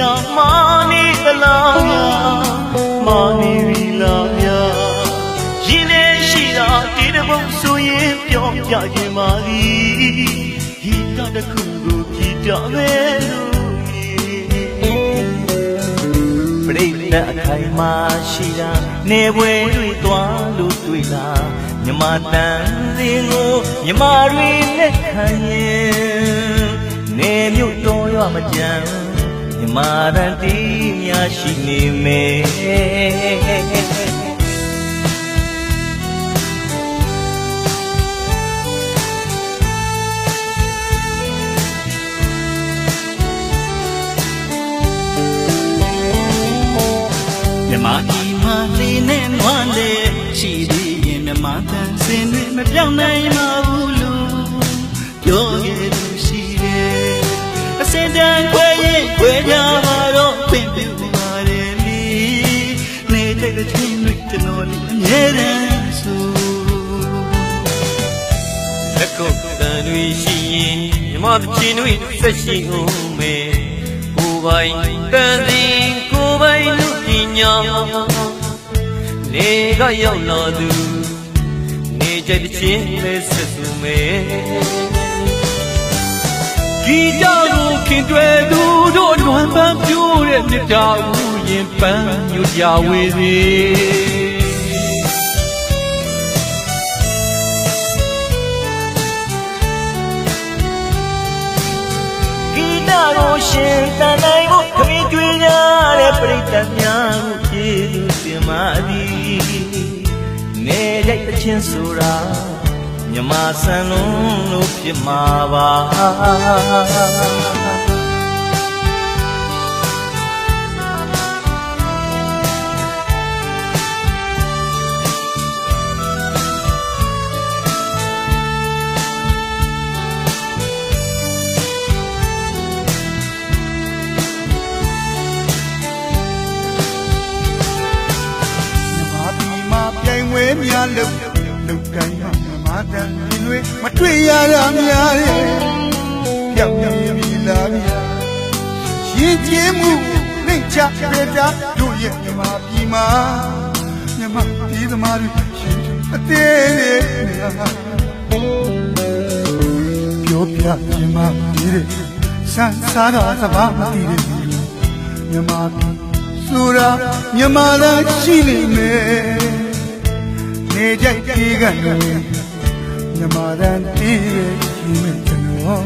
လားမာနေသလားဗျာမာနေပြီလားဗျာရင်ထဲရှိတာဒီတစ်ပုတ်ဆိုရင်ပြောပြခြင်းပါသည်ဟိတတစ်ခုကိုကြည်တာပဲလို့ပရိသတ်အခိုင်မာရှိတာနေပွဲတွေသွားလို့တွေ့လားမြမတန်စင်ကိုမြမတွေလက်ခံရင် နေမြို့တော်ရမကြံမြမတန်တီးများရှိနေမယ်မြမကြီးမလေးနဲ့နွမ်းလေရှိသေးရင်မြမတန်စင်တွေမပြောင်းနိုင်ပါ တဲ့ချင်းတွေကျွန်တော်ဒီအမြဲတမ်းဆိုလက်ကုပ်တန်တွေရှိရင်မြမတချင်တွေဆက်ရှိဦးမယ်ကိုယ်ပိုင်တန်စီကိုယ်ပိုင်လူပညာနေကရောက်လာသူနေကြတဲ့ချင်းလေးဆက်စုမယ်ဂီတကိုခင်တွယ်သူတို့လွမ်းပန်းပြိုးတဲ့မြတ်တာဥ ယင်ပန်းညွတ်ကြဝေစီဂီတကိုရှင်တန်နိုင်ဖို့ခမင်းကျွေးကြတဲ့ပရိသတ်များကိုကျေးဇူးတင်ပါသည်နေရိုက်တဲ့ချင်းဆိုတာမြမဆန်လုံးလို့ဖြစ်မှာပါ များလို့လုတ်ကိုင်းမှာမာတန်ရင်တွေမတွေ့ရတာများတယ်ပြောင်းနေပြီလားဗျာရင်ကျေးမှုနှိမ့်ချပြတာတို့ရဲ့မြမပြီမှာမြမပြည်သမားတွေရှင်အသေးလေးနေဟာပြောပြမြမပြည်တဲ့ဆန်းစားတာစဘာမသိတဲ့မြမပြည်ဆိုတာမြမသာရှိနေမယ် နေကြိုက်ဒီကနေမြမသာတည်ရဲ့ရှိမယ်ကျွန်တော်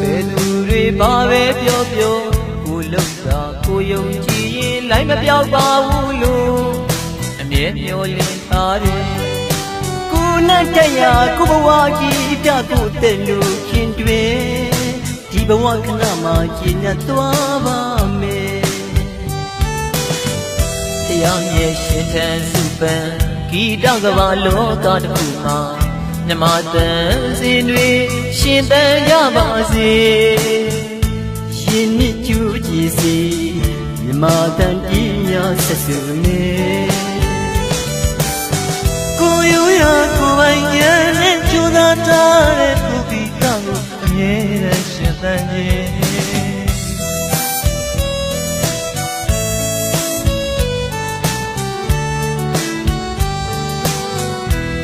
ဘယ်သူတွေဘာပဲပြောပြောကိုလောက်တာကိုယုံကြည်ရင်လိုက်မပြောက်ပါဘူးလို့အမြဲမျောလင်းထားတယ်ကို နဲ့တရားကိုဘဝကြီးပြကိုတဲ့လူခင်တွင်ဒီဘဝခဏမှကျင့်ရသွားပါမယ်တရားမြဲရှင်ထန်စုပန်ဂီတကဘာလောကတစ်ခုမှာမြမတန်စင်တွေရှင်တန်ကြပါစေရှင်မြင့်ကျူးကြည်စီမြမတန်ကြီးများဆက်စုနေကို ရိုးရာကိုပိုင်ရနဲ့ကြိုးစားထားတဲ့ပုဂ္ဂိတကိုအမြဲတမ်းရှင်သန်ခြင်း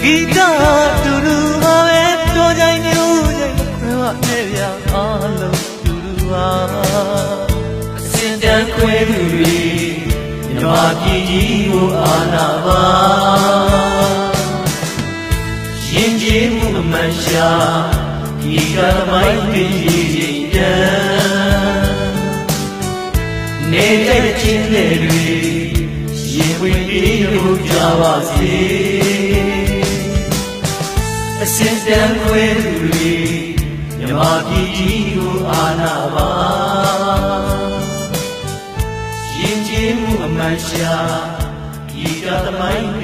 ဂီတတူတူပါပဲတော်ကြိုင်မျိုးကြိုင်ခွဲဝနဲ့ပြအားလုံးတူတူပါအစင်တန်ခွဲသူတွေမြမပြည်ကြီးကိုအာနာပါ မှုအမှန်ရှာဒီကသမိုင်းပြည်ကြီးတန်နေကြချင်းတွေရင်ဝင်ပြီးလို့ကြပါစေအစင်တန်ခွဲသူတွေမြမပြည်ကြီးကိုအာနာပါရင်ကျေးမှုအမှန်ရှာဒီကသမိုင်းပြည်